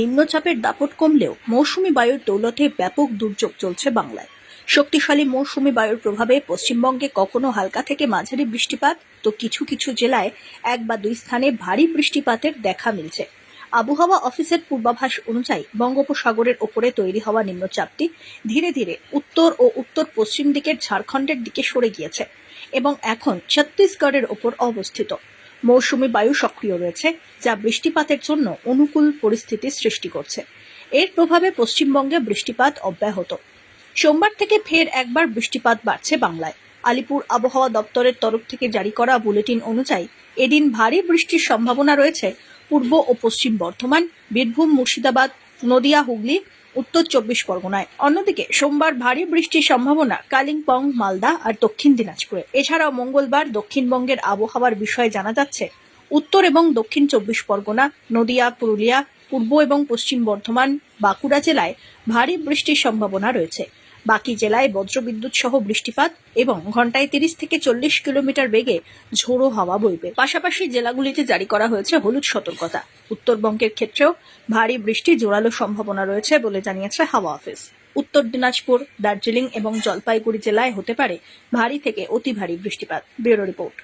নিম্নচাপের দাপট কমলেও মৌসুমি বায়ুর দৌলতে ব্যাপক দুর্যোগ চলছে বাংলায়। শক্তিশালী মৌসুমি বায়ুর প্রভাবে পশ্চিমবঙ্গে কখনো হালকা থেকে মাঝারি বৃষ্টিপাত, তো কিছু কিছু জেলায় এক বা দুই স্থানে ভারী বৃষ্টিপাতের দেখা মিলছে। আবহাওয়া অফিসের পূর্বাভাস অনুযায়ী বঙ্গোপসাগরের ওপরে তৈরি হওয়া নিম্নচাপটি ধীরে ধীরে উত্তর ও উত্তর পশ্চিম দিকের ঝাড়খণ্ডের দিকে সরে গিয়েছে এবং এখন ছত্তিশগড়ের ওপর অবস্থিত। মৌসুমি বায়ু সক্রিয় রয়েছে, যা বৃষ্টিপাতের জন্য অনুকূল পরিস্থিতি সৃষ্টি করছে। এর প্রভাবে পশ্চিমবঙ্গে বৃষ্টিপাত অব্যাহত। সোমবার থেকে ফের একবার বৃষ্টিপাত বাড়ছে বাংলায়। আলিপুর আবহাওয়া দপ্তরের তরফ থেকে জারি করা বুলেটিন অনুযায়ী, এদিন ভারী বৃষ্টির সম্ভাবনা রয়েছে পূর্ব ও পশ্চিম বর্ধমান, বীরভূম, মুর্শিদাবাদ, নদিয়া, হুগলি উত্তর চব্বিশ পরগনায়। অন্যদিকে, সোমবার ভারী বৃষ্টির সম্ভাবনা কালিম্পং, মালদা আর দক্ষিণ দিনাজপুরে। এছাড়াও মঙ্গলবার দক্ষিণবঙ্গের আবহাওয়ার বিষয়ে জানা যাচ্ছে, উত্তর এবং দক্ষিণ চব্বিশ পরগনা, নদিয়া, পুরুলিয়া, পূর্ব এবং পশ্চিম বর্ধমান, বাঁকুড়া জেলায় ভারী বৃষ্টির সম্ভাবনা রয়েছে। বাকি জেলায় বজ্রবিদ্যুৎ সহ বৃষ্টিপাত এবং ঘন্টায় তিরিশ থেকে চল্লিশ কিলোমিটার বেগে ঝোড়ো হাওয়া বইবে। পাশাপাশি জেলাগুলিতে জারি করা হয়েছে হলুদ সতর্কতা। উত্তরবঙ্গের ক্ষেত্রেও ভারী বৃষ্টি জোরালো সম্ভাবনা রয়েছে বলে জানিয়েছে হাওয়া অফিস। উত্তর দিনাজপুর, দার্জিলিং এবং জলপাইগুড়ি জেলায় হতে পারে ভারী থেকে অতি ভারী বৃষ্টিপাত। Bureau report.